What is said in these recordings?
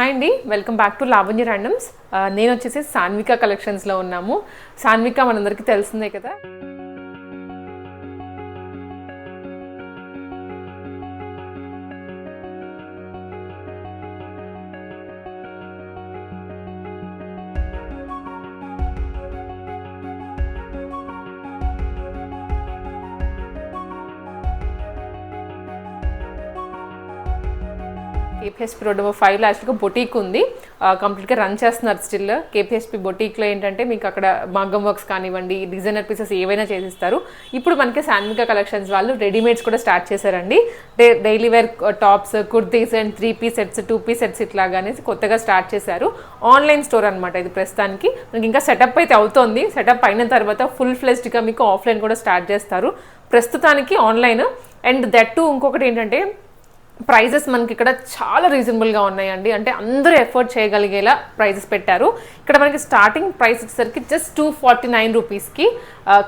Hi అండి welcome back to Lavanya randoms నేను వచ్చేసి సాన్విక కలెక్షన్స్లో ఉన్నాము. సాన్విక మనందరికీ తెలిసిందే కదా? కేపీఎస్పీ రోడ్ నెంబర్ ఫైవ్ లాస్ట్గా బొటీక్ ఉంది. కంప్లీట్గా రన్ చేస్తున్నారు స్టిల్ కేపీఎస్పీ బొటీక్లో ఏంటంటే మీకు అక్కడ మగ్గం వర్క్స్ కానివ్వండి డిజైనర్ పీసెస్ ఏవైనా చేసిస్తారు. ఇప్పుడు మనకి సాన్విక కలెక్షన్స్ వాళ్ళు రెడీమేడ్స్ కూడా స్టార్ట్ చేశారండి. Day- daily wear tops kurtis and three piece sets two piece sets ఇట్లాగా అనేసి కొత్తగా స్టార్ట్ చేశారు. ఆన్లైన్ స్టోర్ అనమాట ఇది ప్రస్తుతానికి. మనకి ఇంకా సెటప్ అయితే అవుతోంది. సెటప్ అయిన తర్వాత ఫుల్ ఫ్లెజ్డ్గా మీకు ఆఫ్లైన్ కూడా స్టార్ట్ చేస్తారు. ప్రస్తుతానికి ఆన్లైన్ అండ్ దట్ టు ఇంకొకటి ఏంటంటే ప్రైజెస్ మనకి ఇక్కడ చాలా రీజనబుల్గా ఉన్నాయండి. అంటే అందరూ ఎఫోర్డ్ చేయగలిగేలా ప్రైజెస్ పెట్టారు. ఇక్కడ మనకి స్టార్టింగ్ ప్రైస్ వచ్చేసరికి జస్ట్ టూ ఫార్టీ నైన్ రూపీస్కి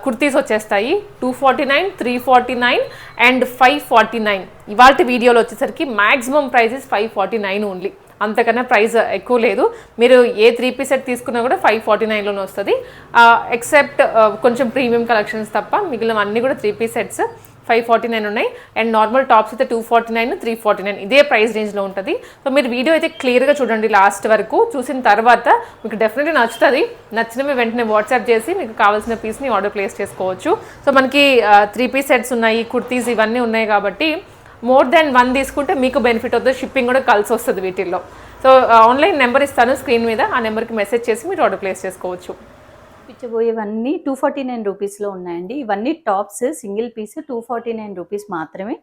కుర్తీస్ వచ్చేస్తాయి. Two forty nine three forty nine and five forty nine ఇవాళ వీడియోలో వచ్చేసరికి maximum prices five forty nine only అంతకన్నా ప్రైస్ ఎక్కువ లేదు. మీరు ఏ త్రీ పీస్ సెట్ తీసుకున్నా కూడా ఫైవ్ ఫార్టీ నైన్లోనే వస్తుంది. ఎక్సెప్ట్ కొంచెం ప్రీమియం కలెక్షన్స్ తప్ప మిగిలిన అన్నీ కూడా three piece sets five forty nine ఉన్నాయి. అండ్ నార్మల్ టాప్స్ అయితే two forty nine three forty nine ఇదే ప్రైస్ రేంజ్లో ఉంటుంది. సో మీరు వీడియో అయితే క్లియర్గా చూడండి లాస్ట్ వరకు. చూసిన తర్వాత మీకు డెఫినెట్లీ నచ్చుతుంది. నచ్చినవి వెంటనే వాట్సాప్ చేసి మీకు కావాల్సిన పీస్ని ఆర్డర్ ప్లేస్ చేసుకోవచ్చు. సో మనకి త్రీ పీస్ సెట్స్ ఉన్నాయి కుర్తీస్ ఇవన్నీ ఉన్నాయి కాబట్టి మోర్ దాన్ వన్ తీసుకుంటే మీకు బెనిఫిట్ అవుతుంది. షిప్పింగ్ కూడా కలిసి వస్తుంది వీటిల్లో. సో ఆన్లైన్ నెంబర్ ఇస్తాను స్క్రీన్ మీద. ఆ నెంబర్కి మెసేజ్ చేసి మీరు ఆర్డర్ ప్లేస్ చేసుకోవచ్చు. చూపించబోయేవన్నీ టూ ఫార్టీ నైన్ రూపీస్లో ఉన్నాయండి. ఇవన్నీ tops single piece two forty nine rupees మాత్రమే.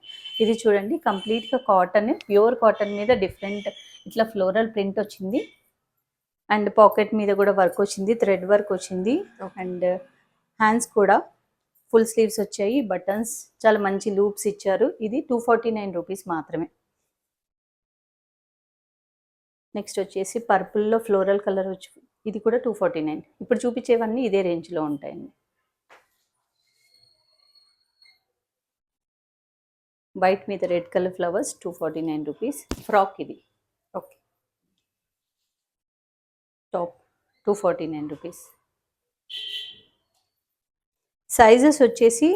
ఇది చూడండి కంప్లీట్గా కాటన్ ప్యూర్ కాటన్ మీద డిఫరెంట్ ఇట్లా ఫ్లోరల్ ప్రింట్ వచ్చింది. అండ్ పాకెట్ మీద కూడా వర్క్ వచ్చింది థ్రెడ్ వర్క్ వచ్చింది. అండ్ హ్యాండ్స్ కూడా ఫుల్ స్లీవ్స్ వచ్చాయి. బటన్స్ చాలా మంచి లూప్స్ ఇచ్చారు. ఇది టూ ఫార్టీ నైన్ రూపీస్ మాత్రమే. నెక్స్ట్ వచ్చేసి పర్పుల్లో ఫ్లోరల్ కలర్ వచ్చి ఇది కూడా టూ ఫార్టీ నైన్ ఇప్పుడు చూపించేవన్నీ ఇదే రేంజ్లో ఉంటాయండి. వైట్ మీద red colour flowers two forty nine rupees frock ఇది. Okay top two forty nine rupees sizes వచ్చేసి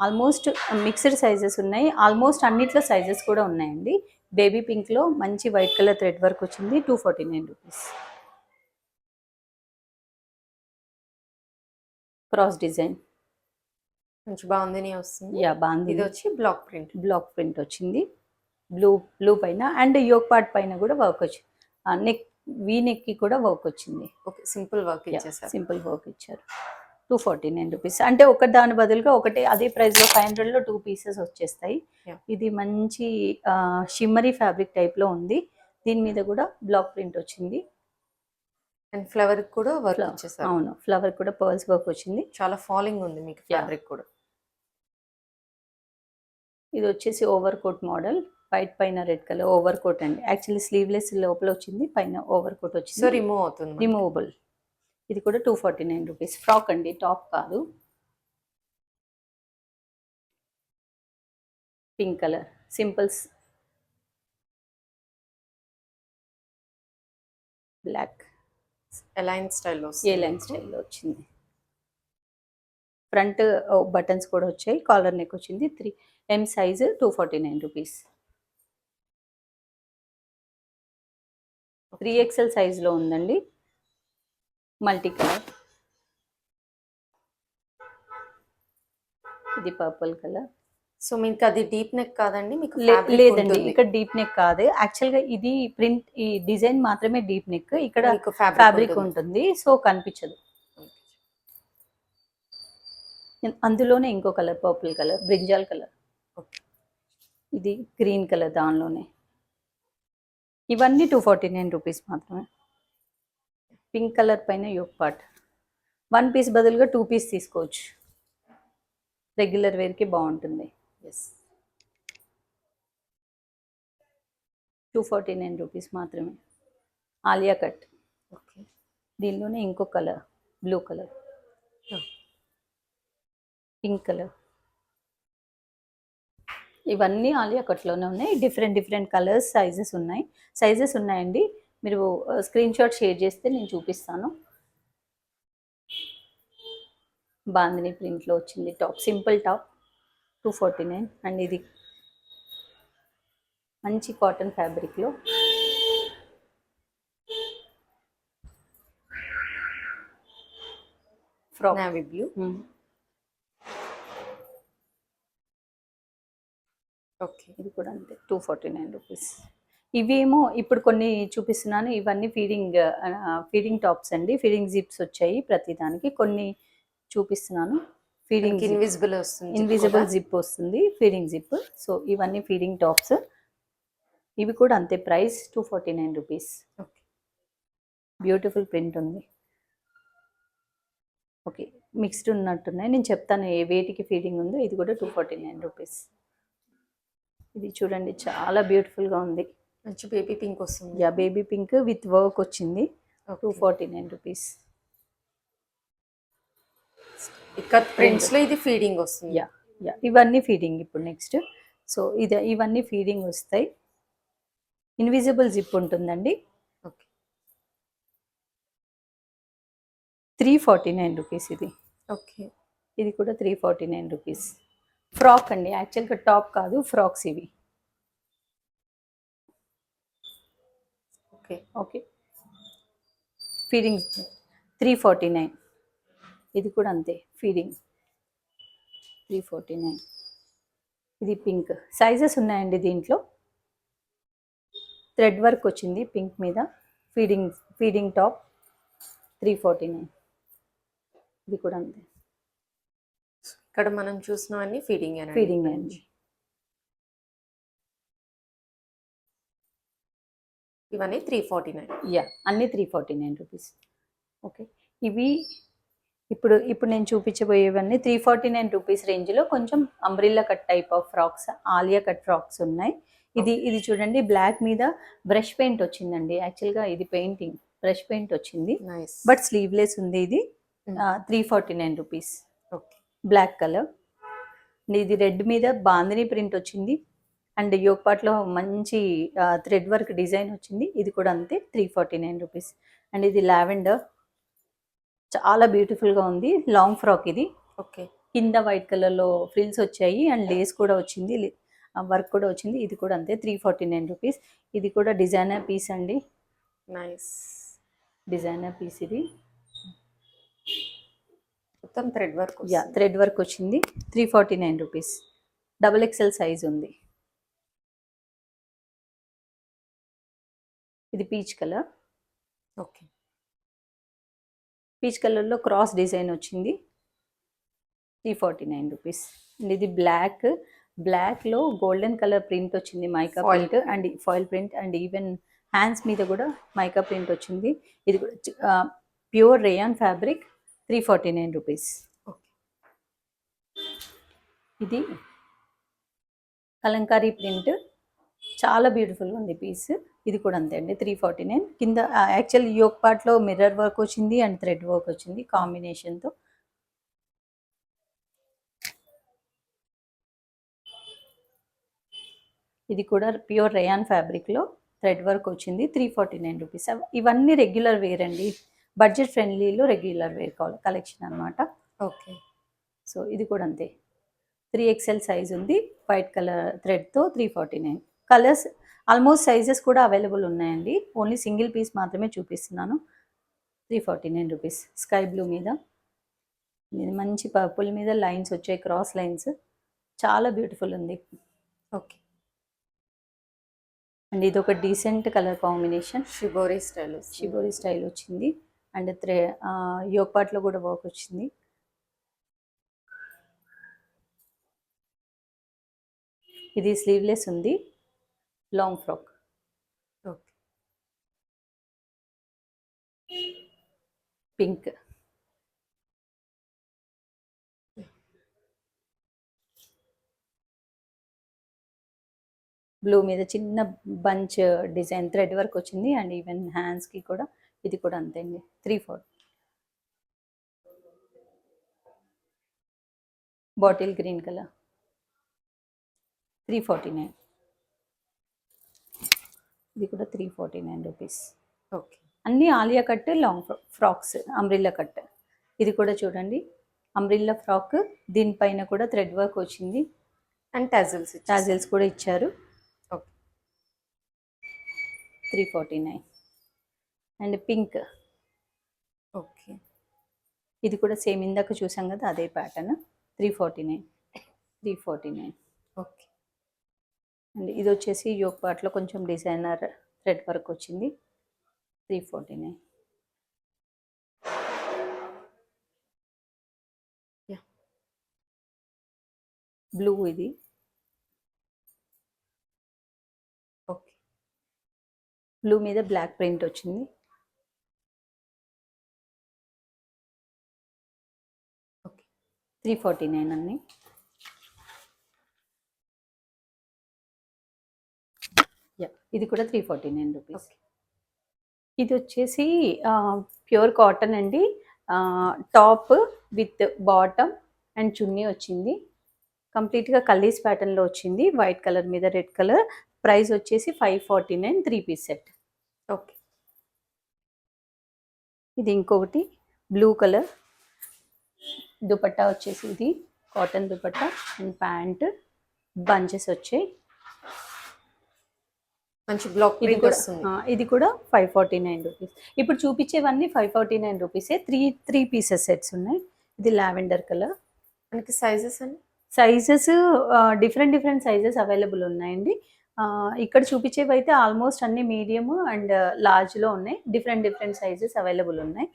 ఆల్మోస్ట్ మిక్స్డ్ సైజెస్ ఉన్నాయి. ఆల్మోస్ట్ అన్నిట్లో సైజెస్ కూడా ఉన్నాయండి. బేబీ పింక్లో మంచి వైట్ కలర్ థ్రెడ్ వర్క్ వచ్చింది two forty nine rupees cross design. కొంచెం బాగుంది వస్తుంది. యా బాగుంది. ఇది వచ్చి బ్లాక్ ప్రింట్. బ్లాక్ ప్రింట్ వచ్చింది. బ్లూ బ్లూ పైన అండ్ యోక్ పార్ట్ పైన కూడా వర్క్ వచ్చింది నెక్ వీ నెక్కి కూడా వర్క్ వచ్చింది. ఓకే సింపుల్ వర్క్ ఇచ్చేసారు. సింపుల్ వర్క్ ఇచ్చారు. Two forty nine rupees. అంటే ఒక దాని బదులుగా ఒకటే అదే ప్రైస్లో ఫైవ్ హండ్రెడ్లో టూ పీసెస్ వచ్చేస్తాయి. ఇది మంచి షిమ్మరీ ఫ్యాబ్రిక్ టైప్లో ఉంది. దీని మీద కూడా బ్లాక్ ప్రింట్ వచ్చింది. అండ్ ఫ్లవర్ కూడా వర్క్. ఇచ్చేసారు. అవును. ఫ్లవర్ కూడా పర్ల్స్ వర్క్ వచ్చింది. చాలా ఫాలింగ్ ఉంది మీకు. ఫ్యాబ్రిక్ కూడా. ఇది వచ్చేసి ఓవర్ కోట్ మోడల్ వైట్ పైన రెడ్ కలర్ ఓవర్ కోట్ అండి. యాక్చువల్లీ స్లీవ్లెస్ లోపల వచ్చింది పైన ఓవర్ కోట్ సో వచ్చింది రిమూవ్ అవుతుంది. రిమూవబుల్ ఇది కూడా two forty nine rupees frock అండి టాప్ కాదు. Pink colour simples black A line style A line స్టైల్లో వచ్చింది. ఫ్రంట్ బటన్స్ కూడా వచ్చాయి. కాలర్ నెక్ వచ్చింది. Three M size two forty nine rupees three XL సైజులో ఉందండి. మల్టీ కలర్ ఇది పర్పుల్ కలర్ సో మీకు అది డీప్ నెక్ కాదండి మీకు లేదండి. ఇక్కడ డీప్ నెక్ కాదు. యాక్చువల్గా ఇది ప్రింట్ ఈ డిజైన్ మాత్రమే డీప్ నెక్. ఇక్కడ ఫ్యాబ్రిక్ ఉంటుంది. సో కనిపించదు. అందులోనే ఇంకో colour purple colour brinjal colour. ఇది గ్రీన్ కలర్ దానిలోనే. ఇవన్నీ టూ ఫార్టీ నైన్ రూపీస్ మాత్రమే. పింక్ కలర్ పైన యోక్ పార్ట్. వన్ పీస్ బదులుగా టూ పీస్ తీసుకోవచ్చు. రెగ్యులర్ వేర్కి బాగుంటుంది. Yes two forty nine rupees మాత్రమే. ఆలియా కట్. ఓకే దీనిలోనే ఇంకో colour blue colour pink colour ఇవన్నీ ఆలియా కట్లోనే ఉన్నాయి. డిఫరెంట్ డిఫరెంట్ కలర్స్ సైజెస్ ఉన్నాయి. సైజెస్ ఉన్నాయండి. మీరు స్క్రీన్ షాట్ షేర్ చేస్తే నేను చూపిస్తాను. బాందిని ప్రింట్లో వచ్చింది. Top simple top two forty nine and ఇది మంచి కాటన్ ఫ్యాబ్రిక్లో. ఫ్రాక్ నావీ బ్లూ ఓకే ఇది కూడా అంతే టూ ఫార్టీ నైన్ రూపీస్. ఇవేమో ఇప్పుడు కొన్ని చూపిస్తున్నాను. ఇవన్నీ ఫీడింగ్ ఫీడింగ్ టాప్స్ అండి. ఫీడింగ్ జిప్స్ వచ్చాయి ప్రతి దానికి కొన్ని చూపిస్తున్నాను. ఫీడింగ్ ఇన్విజిబుల్ వస్తుంది ఇన్విజిబుల్ జిప్ వస్తుంది ఫీడింగ్ జిప్ సో ఇవన్నీ ఫీడింగ్ టాప్స్ ఇవి కూడా అంతే price two forty nine rupees okay beautiful print ఉంది. ఓకే మిక్స్డ్ ఉన్నట్టున్నాయి. నేను చెప్తాను ఏ వేటికి ఫీడింగ్ ఉందో ఇది కూడా టూ ఫార్టీ నైన్ రూపీస్ ఇది చూడండి చాలా బ్యూటిఫుల్గా ఉంది. మంచి బేబీ పింక్ వస్తుంది. Yeah baby pink with work వచ్చింది. టూ. ఫార్టీ నైన్ రూపీస్ ప్రింట్స్లో ఇది ఫీడింగ్ వస్తుంది. యా యా ఇవన్నీ ఫీడింగ్ ఇప్పుడు నెక్స్ట్ సో ఇది ఇవన్నీ ఫీడింగ్ వస్తాయి. ఇన్విజిబుల్ జిప్ ఉంటుందండి. Okay three forty nine rupees ఇది. ఓకే ఇది కూడా three forty nine rupees frock అండి యాక్చువల్గా టాప్ కాదు ఫ్రాక్స్ ఇవి. Okay okay feeding three forty nine ఇది కూడా అంతే ఫీడింగ్. Three forty nine. ఇది పింక్. సైజెస్ ఉన్నాయండి దీంట్లో. థ్రెడ్ వర్క్ వచ్చింది పింక్ మీద. Feeding feeding top three forty nine. ఇది కూడా అంతే. ఇక్కడ మనం చూసినవన్నీ ఫీడింగ్ ఫీడింగ్ అండి. ఇవన్నీ త్రీ ఫార్టీ నైన్. యా అన్ని three forty nine rupees. Okay. ఇవి ఇప్పుడు ఇప్పుడు నేను చూపించబోయేవన్నీ త్రీ ఫార్టీ నైన్ రూపీస్ రేంజ్లో కొంచెం umbrella cut type of frocks Alia cut frocks ఉన్నాయి. ఇది ఇది చూడండి బ్లాక్ మీద బ్రష్ పెయింట్ వచ్చిందండి. యాక్చువల్గా ఇది పెయింటింగ్ బ్రష్ పెయింట్ వచ్చింది. బట్ స్లీవ్లెస్ ఉంది ఇది. Three forty nine rupees okay black colour ఇది రెడ్ మీద బాందిని ప్రింట్ వచ్చింది. అండ్ యోగ్ పాట్లో మంచి థ్రెడ్ వర్క్ డిజైన్ వచ్చింది. ఇది కూడా అంతే three forty nine rupees and ఇది లావెండర్ చాలా బ్యూటిఫుల్గా ఉంది. లాంగ్ ఫ్రాక్ ఇది. ఓకే కింద వైట్ కలర్లో ఫ్రిల్స్ వచ్చాయి అండ్ లేస్ కూడా వచ్చింది. వర్క్ కూడా వచ్చింది. ఇది కూడా అంతే త్రీ ఫార్టీ నైన్ రూపీస్ ఇది కూడా డిజైనర్ పీస్ అండి. నైస్ డిజైనర్ పీస్ ఇది. మొత్తం thread work yeah thread work వచ్చింది. Three forty nine rupees double XL size ఉంది. ఇది పీచ్ కలర్ ఓకే పీచ్ కలర్లో క్రాస్ డిజైన్ వచ్చింది. Three forty nine rupees. And ఇది బ్లాక్. బ్లాక్లో గోల్డెన్ కలర్ ప్రింట్ వచ్చింది mica. Print and foil print and even hands మీద కూడా మైకా ప్రింట్ వచ్చింది. ఇది కూడా pure rayon fabric three forty nine rupees. Okay. ఇది కలంకారీ ప్రింట్. చాలా బ్యూటిఫుల్గా ఉంది పీస్. ఇది కూడా అంతే అండి త్రీ ఫార్టీ నైన్ కింద యాక్చువల్ యోగ్ పార్ట్లో మిర్రర్ వర్క్ వచ్చింది అండ్ థ్రెడ్ వర్క్ వచ్చింది కాంబినేషన్తో ఇది కూడా ప్యూర్ రేయాన్ ఫ్యాబ్రిక్లో థ్రెడ్ వర్క్ వచ్చింది త్రీ ఫార్టీ నైన్ రూపీస్ ఇవన్నీ రెగ్యులర్ వేర్ అండి. బడ్జెట్ ఫ్రెండ్లీలో రెగ్యులర్ వేర్ కలెక్షన్ అనమాట ఓకే సో ఇది కూడా అంతే. త్రీ ఎక్స్ఎల్ సైజ్ ఉంది వైట్ కలర్ థ్రెడ్తో three forty nine colours almost sizes కూడా అవైలబుల్ ఉన్నాయండి. ఓన్లీ సింగిల్ పీస్ మాత్రమే చూపిస్తున్నాను. Three forty nine rupees. Sky blue మీద. ఇది మంచి పర్పుల్ మీద లైన్స్ వచ్చాయి క్రాస్ లైన్స్. చాలా బ్యూటిఫుల్ ఉంది. ఓకే. అండ్ ఇది ఒక decent colour combination. Shibori style shibori style వచ్చింది. అండ్ త్రే యోగ్ పార్ట్లో కూడా వర్క్ వచ్చింది. ఇది స్లీవ్లెస్ ఉంది. Long frock okay. Pink blue మీద చిన్న బంచ్ డిజైన్ థ్రెడ్ వర్క్ వచ్చింది అండ్ ఈవెన్ హ్యాండ్స్కి కూడా ఇది కూడా అంతే అండి. Three four bottle green colour three forty nine ఇది కూడా three forty nine rupees okay. అన్ని ఆలియా కట్ లాంగ్ ఫ్రా- ఫ్రాక్స్ అంబ్రిల్లా కట్ ఇది కూడా చూడండి. అంబ్రిల్లా ఫ్రాక్ దీనిపైన కూడా థ్రెడ్ వర్క్ వచ్చింది. అండ్ టజల్స్ టాజిల్స్ కూడా ఇచ్చారు. Okay. Three forty nine and pink okay. ఇది కూడా సేమ్ ఇందాక చూసాం కదా అదే pattern three forty nine three forty nine okay. And. ఇది వచ్చేసి యోగ్ పార్ట్లో కొంచెం డిజైనర్ థ్రెడ్ వర్క్ వచ్చింది. Three forty nine. బ్లూ ఇది. ఓకే. బ్లూ మీద బ్లాక్ ప్రింట్ వచ్చింది. ఓకే. త్రీ ఫార్టీ నైన్ అన్నీ ఇది కూడా త్రీ ఫార్టీ నైన్ రూపీస్ ఇది వచ్చేసి ప్యూర్ కాటన్ అండి. Top with bottom and chunni వచ్చింది. కంప్లీట్గా కల్లీస్ ప్యాటర్న్లో వచ్చింది. వైట్ కలర్ మీద రెడ్ కలర్ ప్రైస్ వచ్చేసి five forty nine three piece set okay ఇది ఇంకొకటి బ్లూ కలర్ దుపట్టా వచ్చేసి ఇది. Cotton dupatta and pant bunches వచ్చాయి. మంచి బ్లాక్ ఇది కూడా ఇది కూడా ఫైవ్ ఫార్టీ నైన్ రూపీస్ ఇప్పుడు చూపించేవన్నీ ఫైవ్ ఫార్టీ నైన్ రూపీసే త్రీ త్రీ పీసెస్ సెట్స్ ఉన్నాయి. ఇది లావెండర్ కలర్ మనకి సైజెస్ అండి sizes different different sizes available ఉన్నాయండి. ఇక్కడ చూపించేవి అయితే ఆల్మోస్ట్ అన్ని మీడియం అండ్ లార్జ్లో ఉన్నాయి. డిఫరెంట్ డిఫరెంట్ సైజెస్ అవైలబుల్ ఉన్నాయి.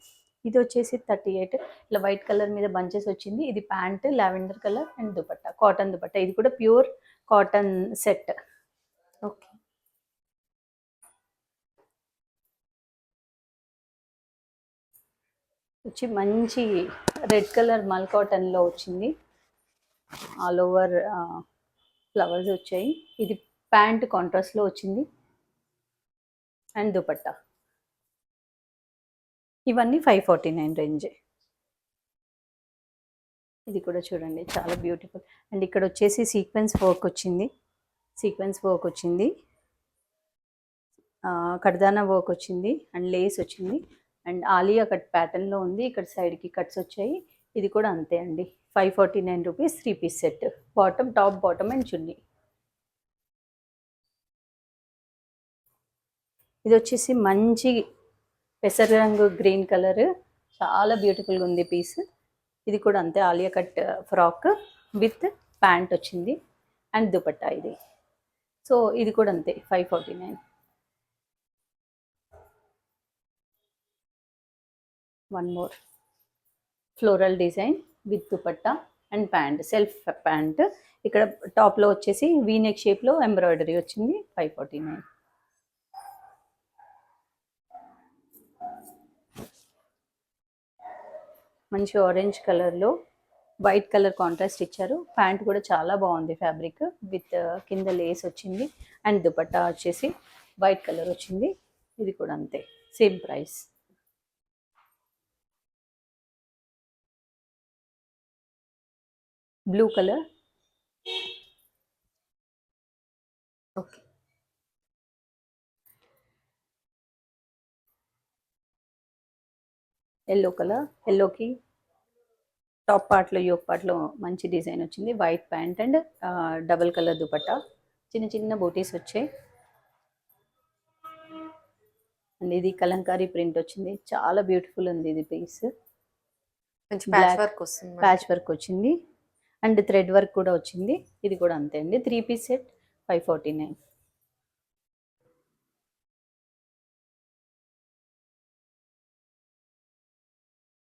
ఇది వచ్చేసి థర్టీ ఎయిట్ ఇలా వైట్ కలర్ మీద బంచెస్ వచ్చింది. ఇది pant lavender colour and dupatta cotton dupatta. ఇది కూడా ప్యూర్ కాటన్ సెట్ ఓకే వచ్చి మంచి రెడ్ కలర్ మల్ కాటన్లో వచ్చింది. ఆల్ ఓవర్ ఫ్లవర్స్ వచ్చాయి. ఇది ప్యాంట్ కాంట్రాస్ట్లో వచ్చింది. అండ్ దుపట్టా. ఇవన్నీ ఫైవ్ ఫార్టీ నైన్ రేంజే. ఇది కూడా చూడండి చాలా బ్యూటిఫుల్. అండ్ ఇక్కడ వచ్చేసి సీక్వెన్స్ వర్క్ వచ్చింది. సీక్వెన్స్ వర్క్ వచ్చింది. ఆ, వర్క్ వచ్చింది. అండ్ లేస్ వచ్చింది. అండ్ ఆలియా కట్ ప్యాటర్న్లో ఉంది. ఇక్కడ సైడ్కి కట్స్ వచ్చాయి. ఇది కూడా అంతే అండి. Five forty nine rupees three piece set bottom top bottom and chunni ఇది వచ్చేసి మంచి పెసర రంగు గ్రీన్ కలర్ చాలా బ్యూటిఫుల్గా ఉంది పీస్ ఇది కూడా అంతే. Alia cut frock with pant వచ్చింది. అండ్ దుపట్టా ఇది. సో ఇది కూడా అంతే. Five forty nine one more floral design with dupatta and pant self pant ఇక్కడ టాప్లో వచ్చేసి వీనెక్ షేప్లో ఎంబ్రాయిడరీ వచ్చింది ఫైవ్ ఫార్టీ నైన్ మంచి ఆరెంజ్ కలర్లో వైట్ కలర్ కాంట్రాస్ట్ ఇచ్చారు. ప్యాంట్ కూడా చాలా బాగుంది ఫ్యాబ్రిక్ విత్ uh, కింద లేస్ వచ్చింది. అండ్ దుపట్టా వచ్చేసి వైట్ కలర్ వచ్చింది. ఇది కూడా అంతే same price blue colour. Okay. Yellow colour. ఎల్లోకి టాప్ పార్ట్లో యోక్ పార్ట్లో మంచి డిజైన్ వచ్చింది. White pant and double colour dupatta. చిన్న చిన్న బూటీస్ వచ్చాయి. అండ్ ఇది కలంకారీ ప్రింట్ వచ్చింది. చాలా బ్యూటిఫుల్ ఉంది ఇది పీస్. ప్యాచ్ వర్క్ వస్తుంది. ప్యాచ్ వర్క్ వచ్చింది. అండ్ థ్రెడ్ వర్క్ కూడా వచ్చింది. ఇది కూడా అంతే అండి. Three piece set five forty nine.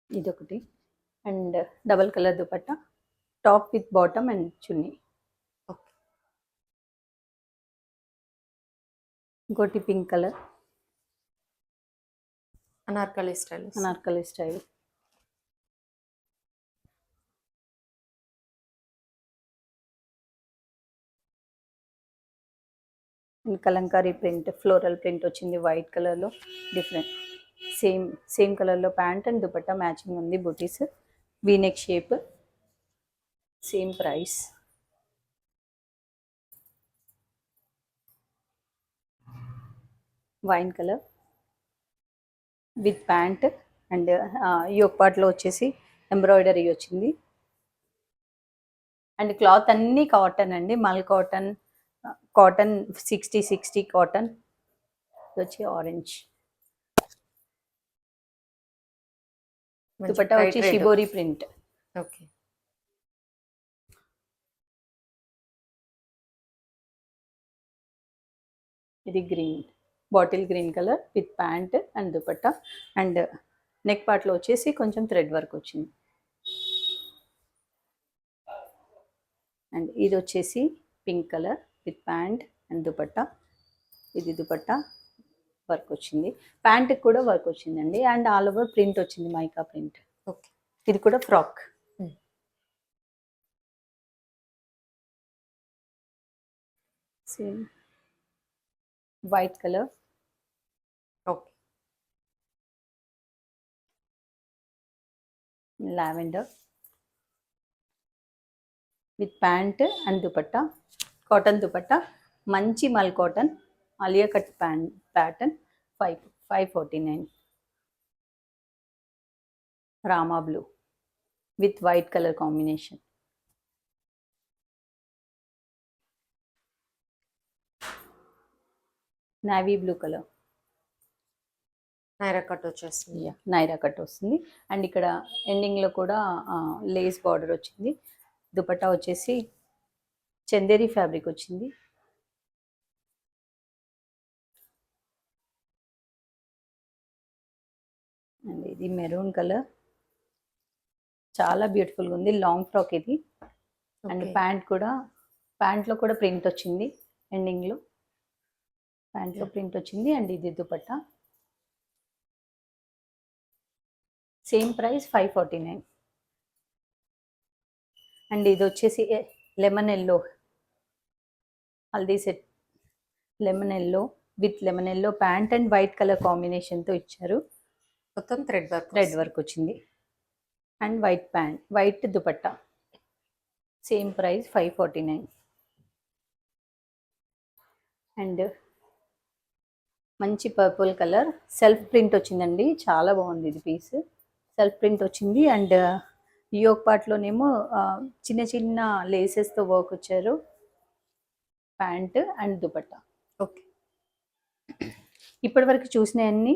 ఇదొకటి. And double colour dupatta top with bottom and chunni. Okay. ఇంకోటి pink colour. Anarkali style Anarkali style. Kalamkari print floral print వచ్చింది వైట్ కలర్లో డిఫరెంట్. సేమ్ సేమ్ కలర్లో ప్యాంట్ అండ్ దుపట్టా మ్యాచింగ్ ఉంది బుటీస్. V neck shape same price wine colour with pant and yoke పార్ట్లో వచ్చేసి embroidery వచ్చింది. And cloth అన్నీ cotton అండి mul cotton cotton sixty sixty cotton ఇది వచ్చి ఆరెంజ్ దుపట్టా వచ్చి. Shibori print okay. ఇది green bottle green colour with pant and dupatta and neck పార్ట్లో వచ్చేసి కొంచెం థ్రెడ్ వర్క్ వచ్చింది. అండ్ ఇది వచ్చేసి pink colour with pant and dupatta. ఇది దుపట్టా వర్క్ వచ్చింది. ప్యాంట్కి కూడా వర్క్ వచ్చిందండి. అండ్ ఆల్ ఓవర్ ప్రింట్ వచ్చింది మైకా ప్రింట్. ఓకే. ఇది కూడా frock. Same. White colour. Okay. Lavender. With pant and dupatta. Cotton dupatta మంచి mul cotton Alia cut pant pattern five five forty nine. Rama blue with white colour combination. Navy blue colour. Naira cut వచ్చేస్తుంది. Naira cut వస్తుంది. And ఇక్కడ ఎండింగ్లో కూడా lace border వచ్చింది. దుపట్టా వచ్చేసి Chanderi fabric వచ్చింది. And ఇది మెరూన్ కలర్. చాలా బ్యూటిఫుల్గా ఉంది. లాంగ్ ఫ్రాక్ ఇది. అండ్. ప్యాంట్ కూడా ప్యాంట్లో కూడా ప్రింట్ వచ్చింది ఎండింగ్లో. ప్యాంట్లో ప్రింట్ వచ్చింది అండ్ ఇది dupatta. Same price five forty nine. And ఇది వచ్చేసి lemon yellow. Haldi set lemon yellow with lemon yellow pant and white colour కాంబినేషన్తో ఇచ్చారు. మొత్తం థ్రెడ్ వర్క్ రెడ్ వర్క్ వచ్చింది. And white pant white dupatta. Same price five forty nine. And మంచి purple colour. Self print వచ్చిందండి. చాలా బాగుంది ఇది piece. Self print వచ్చింది. అండ్ యోగ్ పార్ట్లోనేమో ఆ, చిన్న చిన్న లేసెస్తో వర్క్ వచ్చారు. Pant and dupatta. ఓకే. ఇప్పటివరకు చూసినవన్నీ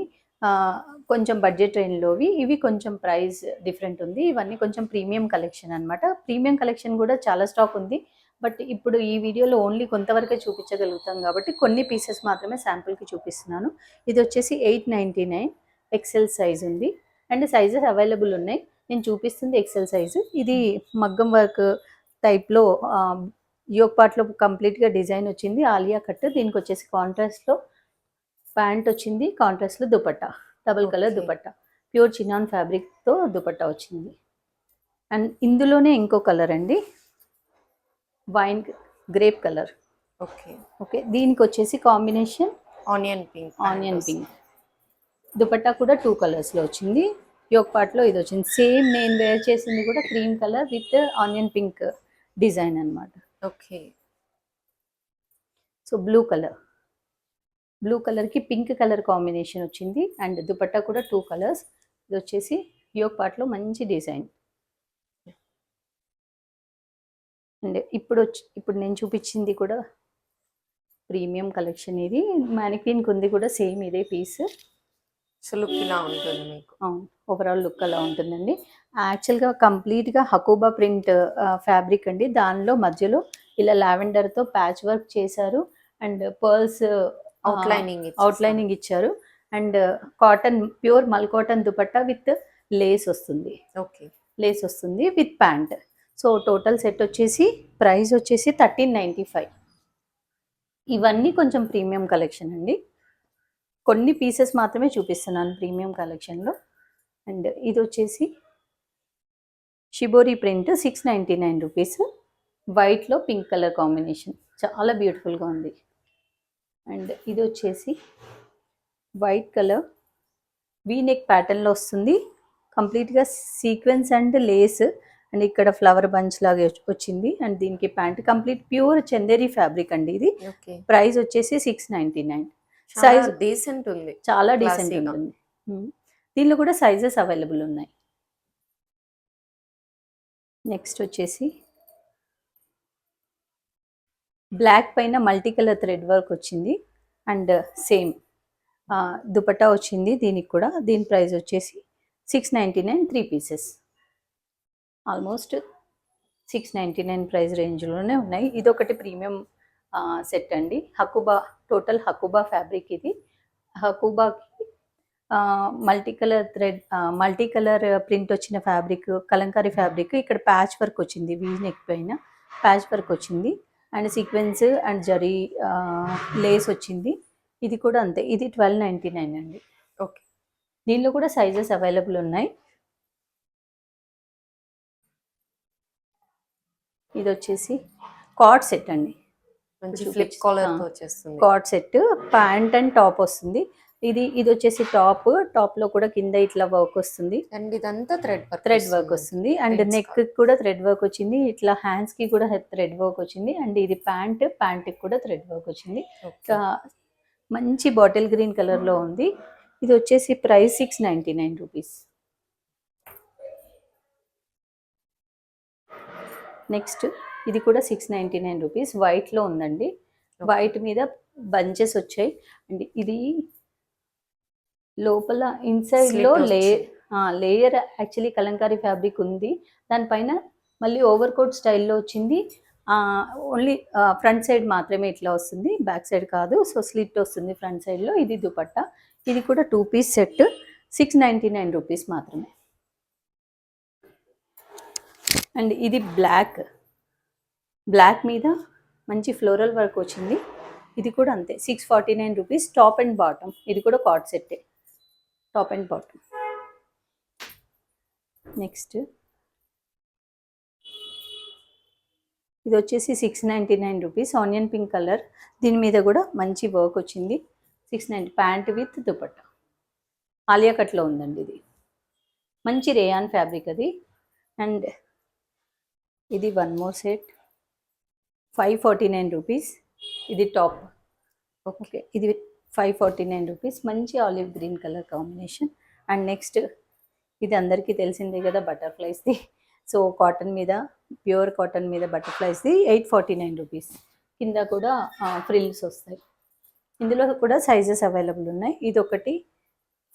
కొంచెం బడ్జెట్ రేంజ్లోవి ఇవి కొంచెం ప్రైస్ డిఫరెంట్ ఉంది. ఇవన్నీ కొంచెం ప్రీమియం కలెక్షన్ అన్నమాట. ప్రీమియం కలెక్షన్ కూడా చాలా స్టాక్ ఉంది. బట్ ఇప్పుడు ఈ వీడియోలో ఓన్లీ కొంతవరకే చూపించగలుగుతాం కాబట్టి కొన్ని పీసెస్ మాత్రమే శాంపుల్కి చూపిస్తున్నాను. ఇది వచ్చేసి eight ninety nine XL size ఉంది. అండ్ సైజెస్ అవైలబుల్ ఉన్నాయి. నేను చూపిస్తుంది ఎక్సెల్ సైజు. ఇది మగ్గం వర్క్ టైప్లో యోగ్ పార్ట్లో కంప్లీట్గా డిజైన్ వచ్చింది. ఆలియా కట్ దీనికి వచ్చేసి కాంట్రాస్ట్లో ప్యాంట్ వచ్చింది. కాంట్రాస్ట్లో dupatta. Double colour. Dupatta. Pure chinon ఫ్యాబ్రిక్తో dupatta వచ్చింది. అండ్ ఇందులోనే ఇంకో కలర్ అండి. Wine grape colour. Okay. Okay. దీనికి వచ్చేసి combination onion pink onion pink. Dupatta కూడా టూ కలర్స్లో వచ్చింది. యోగ్ పార్ట్లో ఇది వచ్చింది సేమ్ నేను వేర్ చేసింది కూడా cream colour with onion pink design అన్నమాట. Okay. So blue colour. Blue కలర్కి పింక్ కలర్ కాంబినేషన్ వచ్చింది. అండ్ దుపట్టా కూడా టూ కలర్స్. ఇది వచ్చేసి యోగ్ పార్ట్లో మంచి డిజైన్. అండ్ ఇప్పుడు వచ్చి ఇప్పుడు నేను చూపించింది కూడా ప్రీమియం కలెక్షన్ ఇది. మ్యానిక్విన్కి ఉంది కూడా సేమ్ ఇదే పీస్. సో లుక్ ఇలా ఉంటుంది మీకు. ఓవరాల్ లుక్ అలా ఉంటుందండి. యాక్చువల్గా కంప్లీట్గా హకూబా ప్రింట్ ఫ్యాబ్రిక్ అండి. దానిలో మధ్యలో ఇలా లావెండర్తో ప్యాచ్ వర్క్ చేశారు. అండ్ పర్ల్స్ అవుట్లైనింగ్ అవుట్లైనింగ్ ఇచ్చారు. And cotton pure mul cotton dupatta with lace వస్తుంది. ఓకే. లేస్ వస్తుంది with pant. So total set వచ్చేసి ప్రైస్ వచ్చేసి థర్టీన్ నైంటీ ఫైవ్. ఇవన్నీ కొంచెం ప్రీమియం కలెక్షన్ అండి. కొన్ని పీసెస్ మాత్రమే చూపిస్తున్నాను ప్రీమియం కలెక్షన్లో. అండ్ ఇది వచ్చేసి shibori print six ninety nine rupees వైట్లో పింక్ కలర్ కాంబినేషన్ చాలా బ్యూటిఫుల్గా ఉంది. అండ్ ఇది వచ్చేసి వైట్ కలర్ వీ నెక్ ప్యాటర్న్లో వస్తుంది. కంప్లీట్గా సీక్వెన్స్ అండ్ లేస్ అండ్ ఇక్కడ ఫ్లవర్ బంచ్ లాగా వచ్చి- వచ్చింది. అండ్ దీనికి pant complete pure Chanderi fabric అండి ఇది. ప్రైస్ వచ్చేసి six ninety nine size decent ఉంది. చాలా డీసెంట్. ఉంటుంది. మ్మ్. దీనిలో కూడా సైజెస్ అవైలబుల్ ఉన్నాయి. నెక్స్ట్ వచ్చేసి బ్లాక్ పైన మల్టీ కలర్ థ్రెడ్ వర్క్ వచ్చింది అండ్ సేమ్ దుపట్టా వచ్చింది దీనికి కూడా. దీని ప్రైస్ వచ్చేసి six ninety nine three pieces almost six ninety nine price రేంజ్లోనే ఉన్నాయి. ఇది ఒకటి ప్రీమియం సెట్ అండి. హకుబా టోటల్ హకుబా ఫ్యాబ్రిక్ ఇది. హకుబాకి multi colour thread multi colour print వచ్చిన ఫ్యాబ్రిక్ కలంకారీ ఫ్యాబ్రిక్ ఇక్కడ ప్యాచ్ వర్క్ వచ్చింది వీ నెక్ పైన ప్యాచ్ వర్క్ వచ్చింది and sequence and zari lace వచ్చింది. ఇది కూడా అంతే ఇది ట్వెల్వ్ నైంటీ నైన్ అండి. ఓకే. దీనిలో కూడా సైజెస్ అవైలబుల్ ఉన్నాయి. ఇది వచ్చేసి కార్డ్ సెట్ అండి. మంచి ఫ్లిప్ కాలర్ వచ్చేస్తుంది. Cord set pant and top వస్తుంది. ఇది ఇది వచ్చేసి టాప్. టాప్లో కూడా కింద ఇట్లా వర్క్ వస్తుంది. అండ్ ఇదంతా థ్రెడ్ వర్క్ థ్రెడ్ వర్క్ వస్తుంది. అండ్ నెక్ కూడా థ్రెడ్ వర్క్ వచ్చింది. ఇట్లా హ్యాండ్స్కి కూడా థ్రెడ్ వర్క్ వచ్చింది. అండ్ ఇది ప్యాంట్ ప్యాంట్కి కూడా థ్రెడ్ వర్క్ వచ్చింది. మంచి బాటిల్ గ్రీన్ కలర్లో ఉంది. ఇది వచ్చేసి price six ninety nine rupees. Next ఇది కూడా సిక్స్ నైంటీ నైన్ రూపీస్. వైట్లో ఉందండి. వైట్ మీద బంచెస్ వచ్చాయి. అండ్ ఇది లోపల ఇన్సైడ్లో. Layer layer actually kalamkari fabric ఉంది. దానిపైన మళ్ళీ ఓవర్ కోట్ స్టైల్లో వచ్చింది. ఓన్లీ ఫ్రంట్ సైడ్ మాత్రమే ఇట్లా వస్తుంది. బ్యాక్ సైడ్ కాదు. సో స్లిట్ వస్తుంది ఫ్రంట్ సైడ్లో ఇది దుపట్టా. ఇది కూడా two piece set six ninety nine rupees మాత్రమే. అండ్ ఇది బ్లాక్ బ్లాక్ మీద మంచి ఫ్లోరల్ వర్క్ వచ్చింది. ఇది కూడా అంతే. Six forty nine rupees top and bottom ఇది కూడా కాట్ సెట్టే టాప్ అండ్ బాటమ్. నెక్స్ట్. ఇది వచ్చేసి six ninety nine rupees onion pink colour. దీని మీద కూడా మంచి వర్క్ వచ్చింది. Six ninety pant with dupatta. Alia కట్లో ఉందండి ఇది. మంచి రేయాన్ ఫ్యాబ్రిక్ అది. అండ్ ఇది one more set. Five forty nine rupees. ఇది టాప్. ఓకే. ఇది ఫైవ్ ఫార్టీ నైన్ రూపీస్. మంచి olive green colour combination. And next ఇది అందరికీ తెలిసిందే కదా బటర్ఫ్లైస్ది. సో కాటన్ మీద ప్యూర్ కాటన్ మీద బటర్ఫ్లైస్ది ఎయిట్ ఫార్టీ నైన్ రూపీస్. కింద కూడా ఫ్రిల్స్ వస్తాయి. ఇందులో కూడా సైజెస్ అవైలబుల్ ఉన్నాయి. ఇది ఒకటి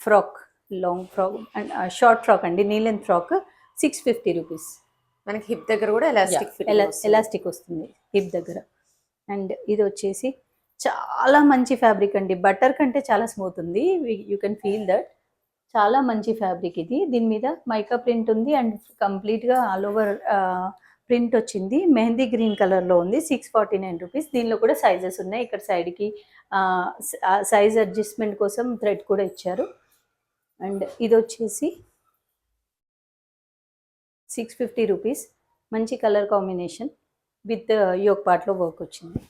frock long frock and short frock అండి knee length frock six fifty rupees. మనకి హిప్ దగ్గర కూడా ఎలాస్టిక్ ఎలాస్టిక్ వస్తుంది హిప్ దగ్గర. అండ్ ఇది వచ్చేసి చాలా మంచి ఫ్యాబ్రిక్ అండి. బటర్ కంటే చాలా స్మూత్ ఉంది. You can feel that. చాలా మంచి ఫ్యాబ్రిక్ ఇది. దీని మీద మైకా ప్రింట్ ఉంది అండ్ కంప్లీట్గా ఆల్ ఓవర్ ప్రింట్ వచ్చింది. మెహందీ గ్రీన్ కలర్లో ఉంది. Six forty nine rupees. దీనిలో కూడా సైజెస్ ఉన్నాయి. ఇక్కడ సైడ్కి సైజ్ అడ్జస్ట్మెంట్ కోసం థ్రెడ్ కూడా ఇచ్చారు. అండ్ ఇది వచ్చేసి సిక్స్ ఫిఫ్టీ రూపీస్. మంచి కలర్ కాంబినేషన్ విత్ యోగ్ పార్ట్లో వర్క్ వచ్చింది.